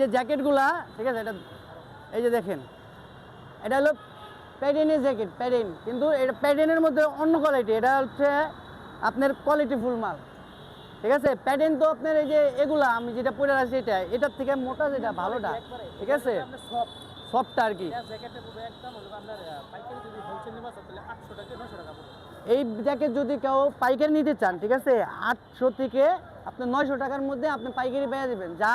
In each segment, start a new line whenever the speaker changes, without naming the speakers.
যে জ্যাকেটগুলা ঠিক আছে এটা এই যে দেখেন এটা হলো প্যাডেনের জ্যাকেট প্যাডেন। কিন্তু এটা প্যাডেনের মধ্যে অন্য কোয়ালিটি এটা হচ্ছে আপনার কোয়ালিটি ফুল মাল। ঠিক আছে? প্যাডেন তো আপনার এই যে এগুলা আমি যেটা পরে আছি এটা এটার থেকে মোটা যেটা ভালোটা ঠিক আছে?
সফট
সফটটা আর কি।
আপনার
এই জ্যাকেট যদি কেউ পাইকারি নিতে চান ঠিক আছে? আটশো থেকে আপনি নয়শো টাকার মধ্যে আপনি পাইকারি পেয়ে যাবেন। যা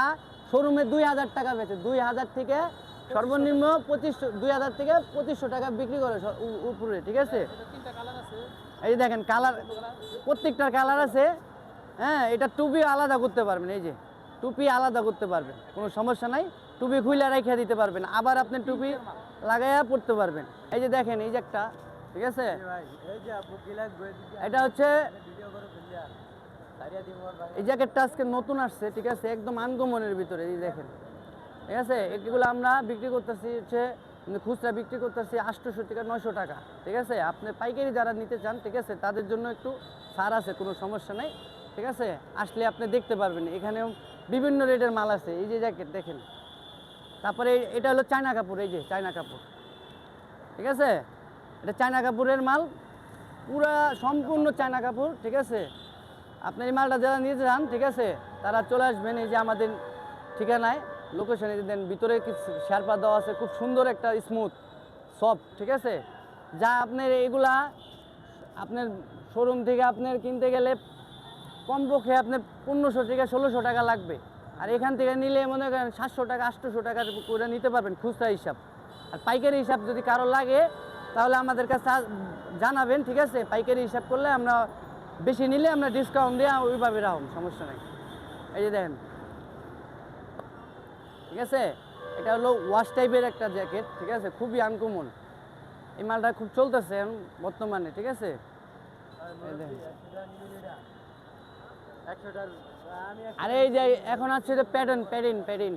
শোরুমে দুই হাজার টাকা বেচে দুই হাজার থেকে সর্বনিম্ন পঁচিশশো দুই হাজার থেকে পঁচিশশো টাকা বিক্রি করে উপরে ঠিক আছে? এই যে দেখেন কালার প্রত্যেকটার কালার আছে। হ্যাঁ এটা টুপি আলাদা করতে পারবেন এই যে। টুপি আলাদা করতে পারবেন কোনো সমস্যা নাই। টুপি খুলে রেখে দিতে পারবেন আবার আপনি টুপি লাগাইয়া পড়তে পারবেন। এই যে দেখেন এই যে একটা ঠিক আছে? এটা হচ্ছে
ভিডিও করে ফেলিয়া সারিয়া দিব ভাই
এই জ্যাকেটটা আজকে নতুন আসছে, ঠিক আছে? একদম আনকমনের ভিতরে, এই দেখেন। ঠিক আছে? এগুলো আমরা বিক্রি করতেছি হচ্ছে মানে খুচরা বিক্রি করতেছি আটশোশো থেকে নয়শো টাকা, ঠিক আছে? আপনি পাইকারি যারা নিতে চান, ঠিক আছে? তাদের জন্য একটু ছাড় আছে, কোনো সমস্যা নেই, ঠিক আছে? আসলে আপনি দেখতে পারবেন, এখানেও বিভিন্ন রেটের মাল আছে, এই যে জ্যাকেট, দেখেন। তারপরে এটা হলো চায়না কাপড়, এই যে চায়না কাপড়। ঠিক আছে? এটা চায়না কাপড়ের মাল, পুরা সম্পূর্ণ চায়না কাপড়, ঠিক আছে? আপনি এই মালটা যারা নিতে চান ঠিক আছে, তারা চলে আসবেন এই যে আমাদের ঠিকানায়। লোকেশনে দেন, ভিতরে শেরপা দেওয়া আছে, খুব সুন্দর একটা স্মুথ সফট ঠিক আছে? যা আপনার এগুলা, আপনার শোরুম থেকে আপনার কিনতে গেলে কমপক্ষে আপনার পনেরোশো থেকে ষোলোশো টাকা লাগবে। আর এখান থেকে নিলে মনে করেন সাতশো টাকা, আটশোশো টাকা করে নিতে পারবেন খুচরা হিসাব। আর পাইকারি হিসাব যদি কারও লাগে, তাহলে আমাদের কাছে জানাবেন, ঠিক আছে? পাইকারি হিসাব করলে আমরা বেশি নিলে আমরা ডিসকাউন্ট দিয়ে ওইভাবে রাখুন, সমস্যা নেই। এই যে দেখেন। ঠিক আছে? এটা হলো ওয়াশ টাইপের একটা জ্যাকেট ঠিক আছে? খুবই আনকমন এই মালটা খুব চলতেছে এখন বর্তমানে, ঠিক আছে? আর এই যে এখন আছে যে প্যাটার্ন প্যাডিন প্যাডিন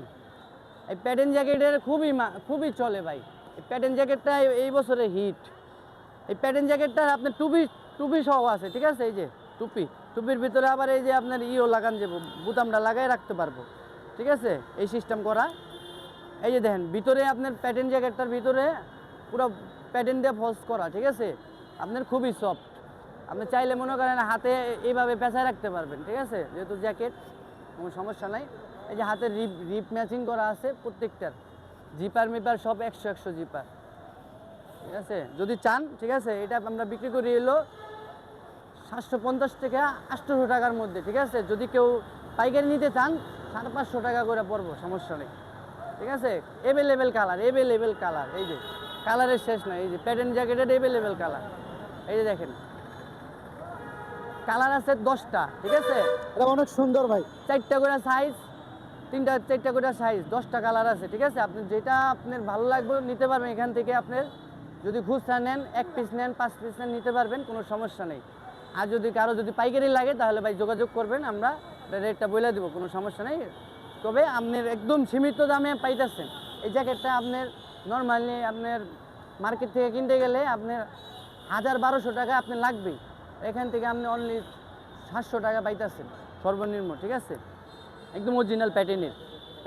এই প্যাটার্ন জ্যাকেটের খুবই খুবই চলে ভাই। এই প্যাটার্ন জ্যাকেটটা এই- এই বছরে হিট এই প্যাটার্ন জ্যাকেটটা আপনার টুপি টুপি সহ আছে, ঠিক আছে? এই যে টুপি, টুপির ভিতরে আবার এই যে আপনার ইও লাগান যে বুতামটা লাগাই রাখতে পারব, ঠিক আছে? এই সিস্টেম করা। এই যে দেখেন, ভিতরে আপনার প্যাটার্ন জ্যাকেটটার ভিতরে পুরো প্যাটার্ন দিয়ে ফলস করা, ঠিক আছে? আপনার খুবই সফট আপনি চাইলে মনে করেন হাতে এইভাবে পেঁচায় রাখতে পারবেন, ঠিক আছে? যেহেতু জ্যাকেট কোনো সমস্যা নাই। এই যে হাতে রিপ রিপ ম্যাচিং করা আছে প্রত্যেকটার। জিপার মিপার সব একশো একশো জিপার ঠিক আছে? যদি চান, ঠিক আছে? এটা আমরা বিক্রি করি এলো সাতশো পঞ্চাশ থেকে আটশোশো টাকার মধ্যে ঠিক আছে? যদি কেউ পাইকারি নিতে চান সাড়ে পাঁচশো টাকা করে পড়ব সমস্যা নেই। ঠিক আছে? এভেলেবেল কালার এভেলেবেল কালার এই যে কালারের শেষ নাই এই যে প্যাটার্ন জ্যাকেটের এভেলেবেল কালার এই যে দেখেন কালার আছে দশটা ঠিক আছে?
এটা অনেক সুন্দর ভাই।
চারটা করে সাইজ তিনটা চারটা করে সাইজ দশটা কালার আছে ঠিক আছে? আপনি যেটা আপনার ভালো লাগবে নিতে পারবেন এখান থেকে আপনার যদি খুচরা নেন এক পিস নেন পাঁচ পিস নেন নিতে পারবেন কোনো সমস্যা নেই। আর যদি কারও যদি পাইকারি লাগে তাহলে ভাই যোগাযোগ করবেন আমরা রেটটা বলে দেবো কোনো সমস্যা নেই। তবে আপনার একদম সীমিত দামে পাইতেছেন। এই জ্যাকেটটা আপনার নর্মালি আপনার মার্কেট থেকে কিনতে গেলে আপনার হাজার বারোশো টাকা আপনার লাগবেই। এখান থেকে আপনি অনলি সাতশো টাকা পাইতেছেন সর্বনিম্ন ঠিক আছে? একদম অরিজিনাল প্যাটার্নের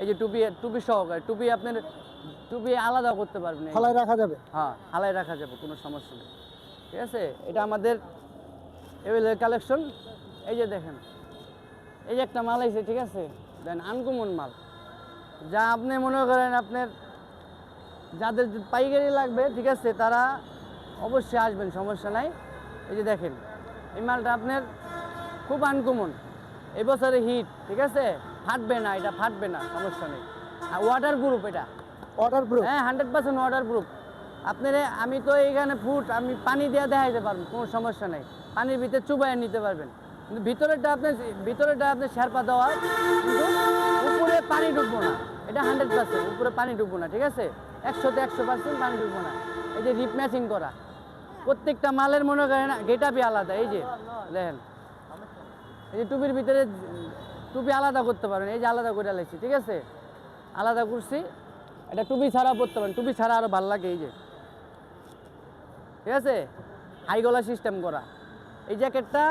এই যে টুপি টুপি সহকারে টুপি আপনার টুপি আলাদা করতে পারবেন। এই
রাখা যাবে।
হ্যাঁ হালাই রাখা যাবে কোনো সমস্যা নেই। ঠিক আছে? এটা আমাদের এভেলের কালেকশন এই যে দেখেন এই যে একটা মাল আছে ঠিক আছে? দেন আনকমন মাল। যা আপনি মনে করেন আপনার যাদের পাইকারি লাগবে ঠিক আছে তারা অবশ্যই আসবেন সমস্যা নাই। এই যে দেখেন এই মালটা আপনার খুব আনকমন। এই বছরে হিট ঠিক আছে? ফাটবে না এটা ফাটবে না সমস্যা নেই। আর ওয়াটার প্রুফ এটা।
অর্ডার প্রুফ
হ্যাঁ হান্ড্রেড পার্সেন্ট ওয়াটার প্রুফ আপনার, আমি তো এইখানে ফুট, আমি পানি দিয়ে দেখাইতে পারব, কোনো সমস্যা নেই। পানির ভিতরে চুবাইয়ে নিতে পারবেন। কিন্তু ভিতরেরটা আপনার ভিতরেরটা আপনার শেরপা দেওয়া, কিন্তু উপরে পানি ঢুকবো না। এটা হান্ড্রেড পার্সেন্ট উপরে পানি ঢুকবো না, ঠিক আছে? একশোতে একশো পার্সেন্ট পানি ঢুকবো না। এই যে রিপ ম্যাচিং করা। প্রত্যেকটা মালের মনে করেন, গেট আপই আলাদা, এই যে, দেখেন। এই যে টুপির ভিতরে, টুপি আলাদা করতে পারেন, এই যে আলাদা করে লাগছি ঠিক আছে? আলাদা করছি। এটা টুপি ছাড়া পরতে পারেন, টুপি ছাড়া আরও ভালো লাগে, এই যে। ঠিক আছে? হাই গলা সিস্টেম করা। এই জ্যাকেটটা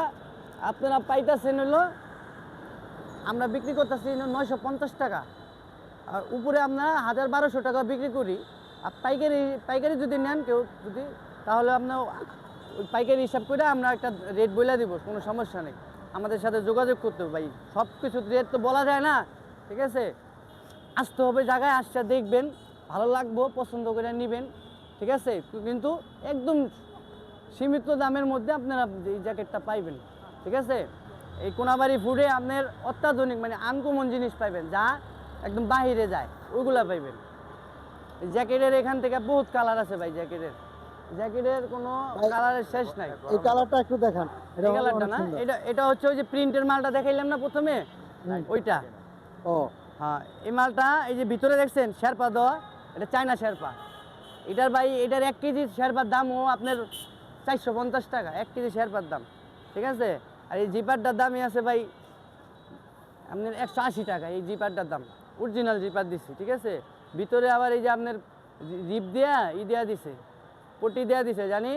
আপনারা পাইতেছেন হলো, আমরা বিক্রি করতেছি নয়শো পঞ্চাশ টাকা। আর উপরে আমরা হাজার বারোশো টাকা বিক্রি করি। আর পাইকারি পাইকারি যদি নেন কেউ যদি, তাহলে আপনার পাইকারি হিসাব করে আমরা একটা রেট বলে দিব, কোনো সমস্যা নেই। আমাদের সাথে যোগাযোগ করতে হবে ভাই। সব কিছু রেট তো বলা যায় না, ঠিক আছে? আসতে হবে জায়গায়, আসছে দেখবেন। ভালো লাগবো, পছন্দ করে নেবেন। ঠিক আছে? কিন্তু একদম সীমিত দামের মধ্যে আপনারা এই জ্যাকেটটা পাইবেন ঠিক আছে? এই কোনাবাড়ি ফুডে আপনার অত্যাধুনিক মানে আনকমন জিনিস পাইবেন যা একদম বাহিরে যায় ওইগুলা পাইবেন। জ্যাকেটের এখান থেকে বহুত কালার আছে ভাই জ্যাকেটের। জ্যাকেটের কোনো কালারের শেষ নাই।
এই কালারটা একটু দেখান
এই কালারটা না? এটা এটা হচ্ছে ওই যে প্রিন্টের মালটা দেখাইলাম না প্রথমে? ওইটা।
ও।
হ্যাঁ এই মালটা এই যে ভিতরে দেখছেন শেরপা দেওয়া এটা চায়না শেরপা। এটার ভাই এটার এক কেজি শেরপার দামও আপনার চারশো পঞ্চাশ টাকা এক কেজি শেরপার দাম ঠিক আছে? আর এই জিপারটার দামই আছে ভাই আপনার একশো আশি টাকা এই জিপারটার দাম অরিজিনাল জিপার দিচ্ছি ঠিক আছে? ভিতরে আবার এই যে আপনার জিপ দেয়া ই দেয়া দিছে পটি দেয়া দিছে জানি?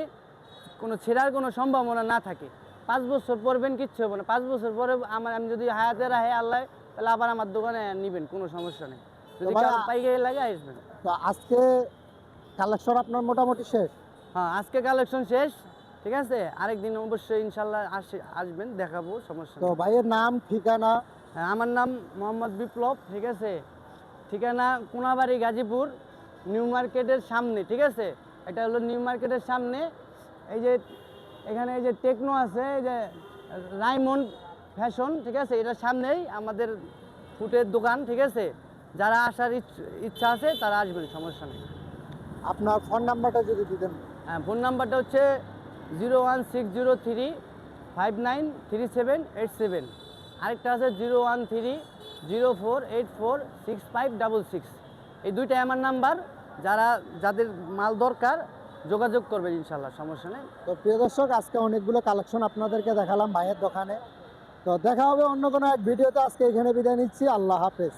কোনো ছেঁড়ার কোনো সম্ভাবনা না থাকে। পাঁচ বছর পরবেন কিচ্ছু হবে না পাঁচ বছর পরে আমার আমি যদি হায়াতে রাহে আল্লাহ তাহলে আবার আমার দোকানে নিবেন কোনো সমস্যা নেই। যদি পাইকারি লাগে আসবেন।
তো আজকে কালেকশন আপনার মোটামুটি শেষ?
হ্যাঁ আজকে কালেকশন শেষ ঠিক আছে? আরেকদিন অবশ্যই ইনশাল্লাহ আসে আসবেন দেখাবো সমস্যা
তো ভাইয়ের নাম ঠিকানা?
হ্যাঁ আমার নাম মোহাম্মদ বিপ্লব ঠিক আছে? ঠিকানা কোনাবাড়ি গাজীপুর নিউ মার্কেটের সামনে ঠিক আছে? এটা হলো নিউ মার্কেটের সামনে। এই যে এখানে এই যে টেকনো আছে এই যে রাইমন্ড ফ্যাশন ঠিক আছে? এটার সামনেই আমাদের ফুটের দোকান ঠিক আছে? যারা আসার ইচ্ছ- ইচ্ছা আছে তারা আসবেন সমস্যা নেই।
আপনার ফোন নাম্বারটা যদি দিতেন।
হ্যাঁ ফোন নাম্বারটা হচ্ছে zero one six zero three five nine three seven eight seven. আরেকটা আছে zero one three zero four eight four six five double six. এই দুইটাই আমার নাম্বার যারা যাদের মাল দরকার যোগাযোগ করবেন ইনশাল্লাহ সমস্যা নেই।
তো প্রিয় দর্শক আজকে অনেকগুলো কালেকশন আপনাদেরকে দেখালাম ভাইয়ের দোকানে। তো দেখা হবে অন্য কোনো এক ভিডিওতে আজকে এখানে বিদায় নিচ্ছি আল্লাহ হাফেজ।